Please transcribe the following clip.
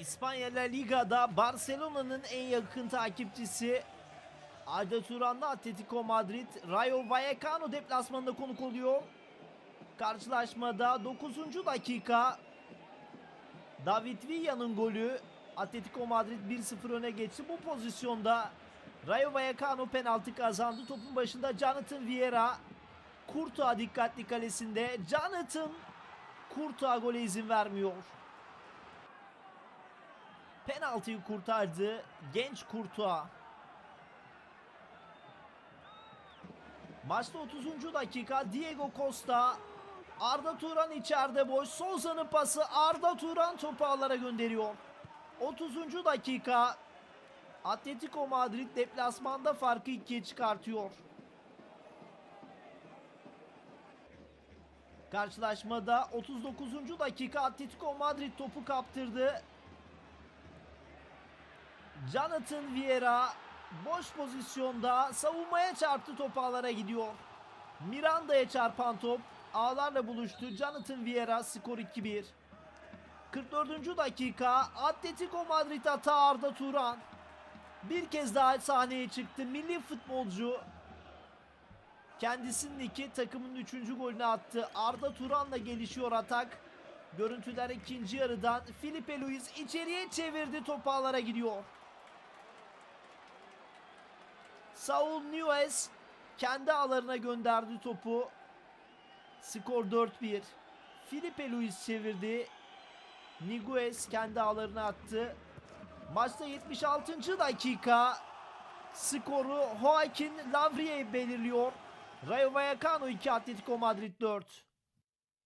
İspanya La Liga'da Barcelona'nın en yakın takipçisi Arda Turan'la Atletico Madrid Rayo Vallecano deplasmanında konuk oluyor. Karşılaşmada 9. dakika David Villa'nın golü Atletico Madrid 1-0 öne geçti. Bu pozisyonda Rayo Vallecano penaltı kazandı. Topun başında Jonathan Vieira Kurtuğa dikkatli kalesinde. Jonathan Kurtuğa gole izin vermiyor. Penaltıyı kurtardı genç Kurtuğa. Maçta 30. dakika Diego Costa Arda Turan içeride boş. Souza'nın pası Arda Turan topu ağlara gönderiyor. 30. dakika Atletico Madrid deplasmanda farkı ikiye çıkartıyor. Karşılaşmada 39. dakika Atletico Madrid topu kaptırdı. Jonathan Vieira boş pozisyonda savunmaya çarptı top ağlara gidiyor. Miranda'ya çarpan top ağlarla buluştu. Jonathan Vieira skor 2-1. 44. dakika Atletico Madrid hata Arda Turan. Bir kez daha sahneye çıktı. Milli futbolcu kendisinin iki takımın üçüncü golünü attı. Arda Turan'la gelişiyor atak. Görüntüler ikinci yarıdan Filipe Luis içeriye çevirdi top ağlara gidiyor. Saul Niguez kendi ağlarına gönderdi topu. Skor 4-1. Filipe Luis çevirdi. Niguez kendi ağlarına attı. Maçta 76. dakika skoru Joaquin Lavrie belirliyor. Rayo Vallecano 2 Atletico Madrid 4.